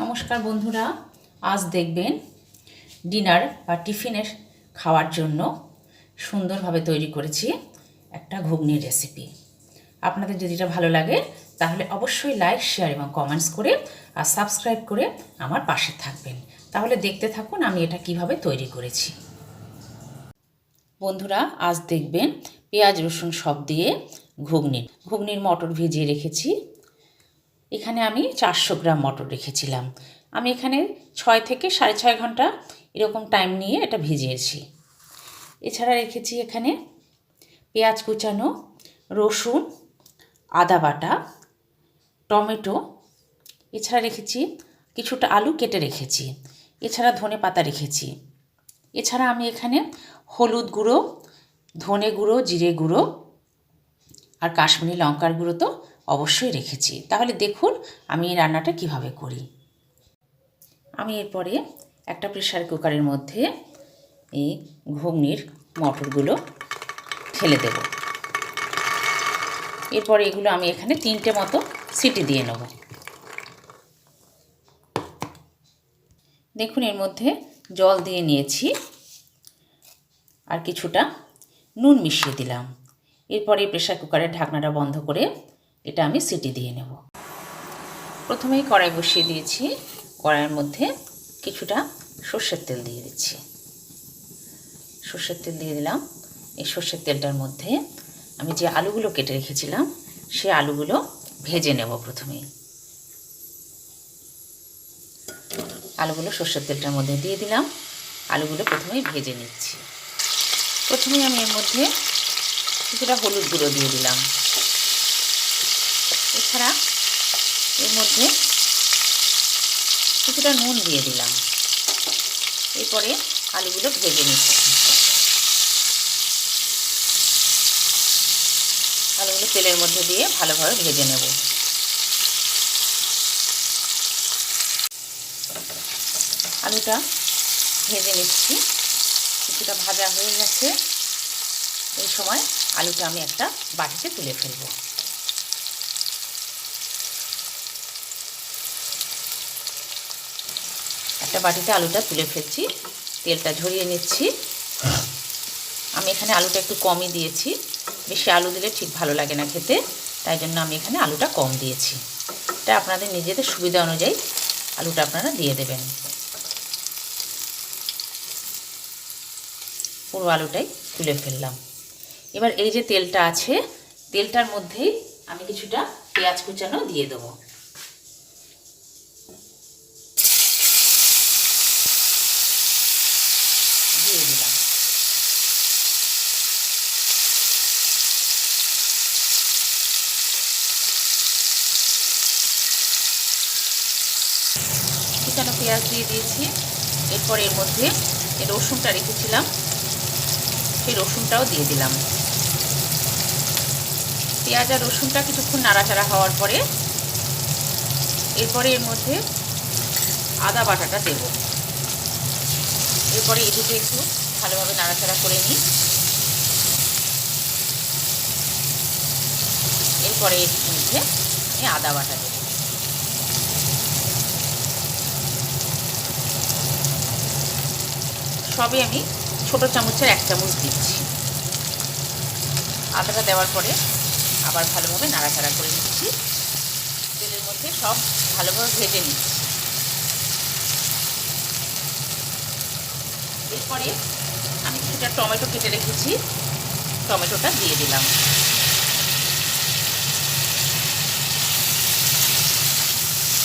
নমস্কার বন্ধুরা, আজ দেখবেন ডিনার বা টিফিনের খাওয়ার জন্য সুন্দরভাবে তৈরি করেছি একটা ঘুগনির রেসিপি। আপনাদের যদি এটা ভালো লাগে, তাহলে অবশ্যই লাইক, শেয়ার এবং কমেন্টস করে আর সাবস্ক্রাইব করে আমার পাশে থাকবেন। তাহলে দেখতে থাকুন আমি এটা কীভাবে তৈরি করেছি। বন্ধুরা, আজ দেখবেন পেঁয়াজ, রসুন সব দিয়ে ঘুগনি। ঘুগনির মটর ভিজিয়ে রেখেছি। এখানে আমি চারশো গ্রাম মটর রেখেছিলাম। আমি এখানে ছয় থেকে সাড়ে ছয় ঘণ্টা এরকম টাইম নিয়ে এটা ভিজিয়েছি। এছাড়া রেখেছি এখানে পেঁয়াজ কুচানো, রসুন, আদা বাটা, টমেটো। এছাড়া রেখেছি কিছুটা আলু কেটে রেখেছি। এছাড়া ধনে পাতা রেখেছি। এছাড়া আমি এখানে হলুদ গুঁড়ো, ধনে গুঁড়ো, জিরে গুঁড়ো আর কাশ্মীরি লঙ্কার গুঁড়ো তো অবশ্যই রেখেছি। তাহলে দেখুন আমি এই রান্নাটা কীভাবে করি। আমি এরপরে একটা প্রেশার কুকারের মধ্যে এই ঘুগনির মটরগুলো ঠেলে দেব। এরপরে এগুলো আমি এখানে তিনটে মতো সিটি দিয়ে নেব। দেখুন এর মধ্যে জল দিয়ে নিয়েছি আর কিছুটা নুন মিশিয়ে দিলাম। এরপরে প্রেশার কুকারের ঢাকনাটা বন্ধ করে এটা আমি সিটি দিয়ে নেব। প্রথমেই কড়াই বসিয়ে দিয়েছি। কড়াইয়ের মধ্যে কিছুটা সর্ষের তেল দিয়ে দিচ্ছি। সর্ষের তেল দিয়ে দিলাম। এই সর্ষের তেলটার মধ্যে আমি যে আলুগুলো কেটে রেখেছিলাম, সে আলুগুলো ভেজে নেব প্রথমেই। আলুগুলো সর্ষের তেলটার মধ্যে দিয়ে দিলাম। আলুগুলো প্রথমেই ভেজে নিচ্ছি। প্রথমেই আমি এর মধ্যে কিছুটা হলুদ গুঁড়ো দিয়ে দিলাম। এছাড়া এর মধ্যে কিছুটা নুন দিয়ে দিলাম। এরপরে আলুগুলো ভেজে নিচ্ছি। আলুগুলো তেলের মধ্যে দিয়ে ভালোভাবে ভেজে নেব। আলুটা ভেজে নিচ্ছি। কিছুটা ভাজা হয়ে গেছে। এই সময় আলুটা আমি একটা বাটিতে তুলে ফেলব। একটা বাটিতে আলুটা তুলে ফেলছি। তেলটা ঝরিয়ে নিচ্ছি। আমি এখানে আলুটা একটু কমই দিয়েছি। বেশি আলু দিলে ঠিক ভালো লাগে না খেতে, তাই জন্য আমি এখানে আলুটা কম দিয়েছি। এটা আপনাদের নিজেদের সুবিধা অনুযায়ী আলুটা আপনারা দিয়ে দেবেন। পুরো আলুটাই তুলে ফেললাম। এবার এই যে তেলটা আছে, তেলটার মধ্যেই আমি কিছুটা পেঁয়াজ কুচানো দিয়ে দেবো। দিয়ে দিলাম। কুচানো পেঁয়াজ দিয়ে দিয়েছি। এরপর এর মধ্যে রসুনটা রেখেছিলাম, সেই রসুনটাও দিয়ে দিলাম। পেঁয়াজ আর রসুনটা কিছুক্ষণ নাড়াচাড়া হওয়ার পরে, এরপরে এর মধ্যে আদা বাটাটা দেব। এরপরে এই দুটো একটু ভালোভাবে নাড়াচাড়া করে নিই। এরপরে এর মধ্যে আমি আদা বাটা দেব। সবে আমি ছোট চামচের এক চামচ দিচ্ছি। আদাটা দেওয়ার পরে আবার ভালোভাবে নাড়াচাড়া করে নিচ্ছি। তেলের মধ্যে সব ভালোভাবে ভেজে নিচ্ছি। এরপরে আমি কিছুটা টমেটো কেটে রেখেছি। টমেটোটা দিয়ে দিলাম।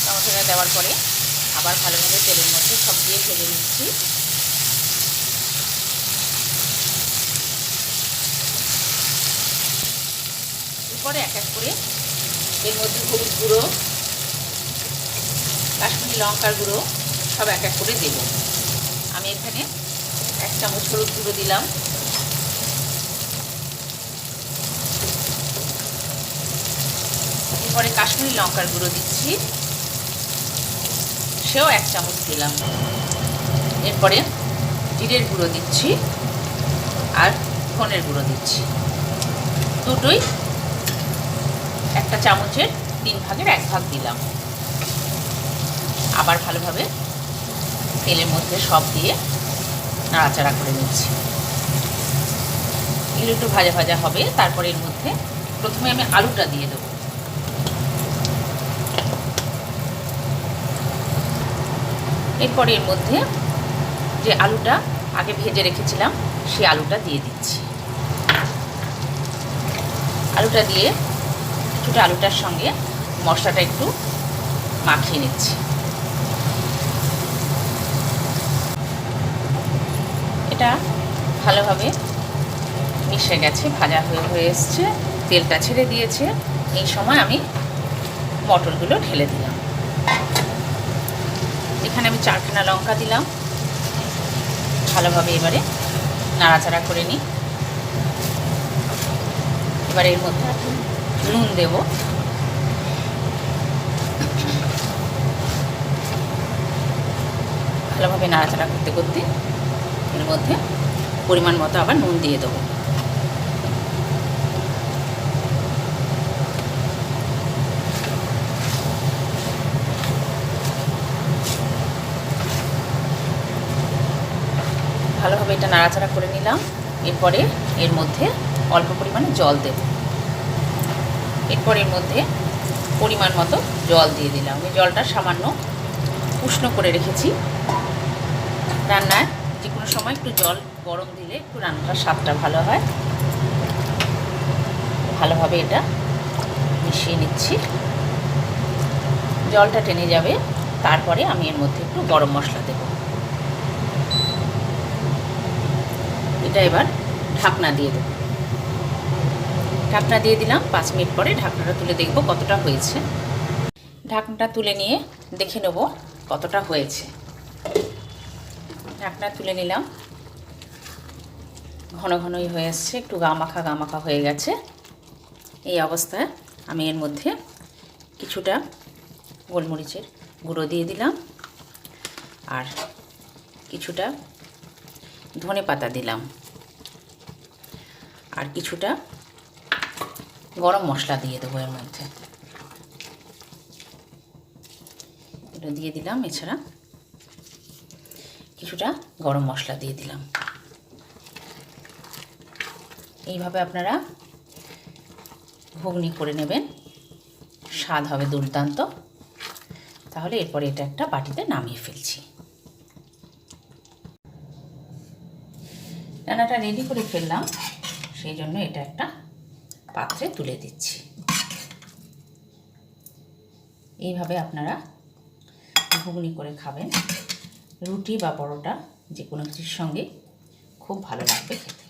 টমেটোটা দেওয়ার পরে আবার ভালোভাবে তেলের মধ্যে সব দিয়ে ভেজে নিচ্ছি। এরপরে এক এক করে এর মধ্যে হলুদ গুঁড়ো, কাশ্মীরি লঙ্কার গুঁড়ো সব এক এক করে দেব। আমি এখানে এক চামচ হলুদ গুঁড়ো দিলাম। এরপরে কাশ্মীরি লঙ্কার গুঁড়ো দিচ্ছি। সেও এক চামচ দিলাম। এরপরে জিরের গুঁড়ো দিচ্ছি আর ধনের গুঁড়ো দিচ্ছি। দুটোই একটা চামচের তিন ভাগের এক ভাগ দিলাম। আবার ভালোভাবে তেলের মধ্যে সব দিয়ে নাড়াচাড়া করে নিচ্ছি। এগুলো একটু ভাজা ভাজা হবে, তারপরে এর মধ্যে প্রথমে আমি আলুটা দিয়ে দেবো। এরপরে এর মধ্যে যে আলুটা আগে ভেজে রেখেছিলাম সেই আলুটা দিয়ে দিচ্ছি। আলুটা দিয়ে কিছুটা আলুটার সঙ্গে মশলাটা একটু মাখিয়ে নিচ্ছি এটা ভালোভাবে মিশে গেছে, ভাজা হয়ে হয়ে এসছে, তেলটা ছেড়ে দিয়েছে। এই সময় আমি মটরগুলো ঢেলে দিলাম। এখানে আমি চারখানা লঙ্কা দিলাম। ভালোভাবে এবারে নাড়াচাড়া করে নিই। এবারে এর মধ্যে নুন দেব। ভালোভাবে নাড়াচাড়া করতে করতে এর মধ্যে পরিমাণ মতো আবার নুন দিয়ে দেবো। ভালোভাবে এটা নাড়াচাড়া করে নিলাম। এরপরে এর মধ্যে অল্প পরিমাণে জল দেব। এরপর এর মধ্যে পরিমাণ মতো জল দিয়ে দিলাম। ওই জলটা সামান্য উষ্ণ করে রেখেছি। রান্নায় যে কোনো সময় একটু জল গরম দিলে একটু রান্নাটার স্বাদটা ভালো হয়। ভালোভাবে এটা মিশিয়ে নিচ্ছি। জলটা টেনে যাবে, তারপরে আমি এর মধ্যে একটু গরম মশলা দেবো। এটা এবার ঢাকনা দিয়ে দেবো। ঢাকনা দিয়ে দিলাম, পাঁচ মিনিট পরে ঢাকনাটা তুলে দেখব কতটা হয়েছে। ঢাকনাটা তুলে নিয়ে দেখে নেব কতটা হয়েছে। ঢাকনা তুলে নিলাম। ঘন ঘনই হয়ে এসছে একটু গামাখা গামাখা হয়ে গেছে। এই অবস্থায় আমি এর মধ্যে কিছুটা গোলমরিচের গুঁড়ো দিয়ে দিলাম আর কিছুটা ধনে পাতা দিলাম আর কিছুটা গরম মশলা দিয়ে দেবো এর মধ্যে। দিয়ে দিলাম, এছাড়া কিছুটা গরম মশলা দিয়ে দিলাম। এইভাবে আপনারা ঘুগনি করে নেবেন। স্বাদ হবে দুর্দান্ত। তাহলে এরপরে এটা একটা বাটিতে নামিয়ে ফেলছি। রান্নাটা রেডি করে ফেললাম। সেই জন্য এটা একটা পাত্রে তুলে দিচ্ছি। এইভাবে আপনারা ঘুগনি করে খাবেন। রুটি বা পরোটা যে কোনো কিছুর সঙ্গে খুব ভালো লাগবে খেতে।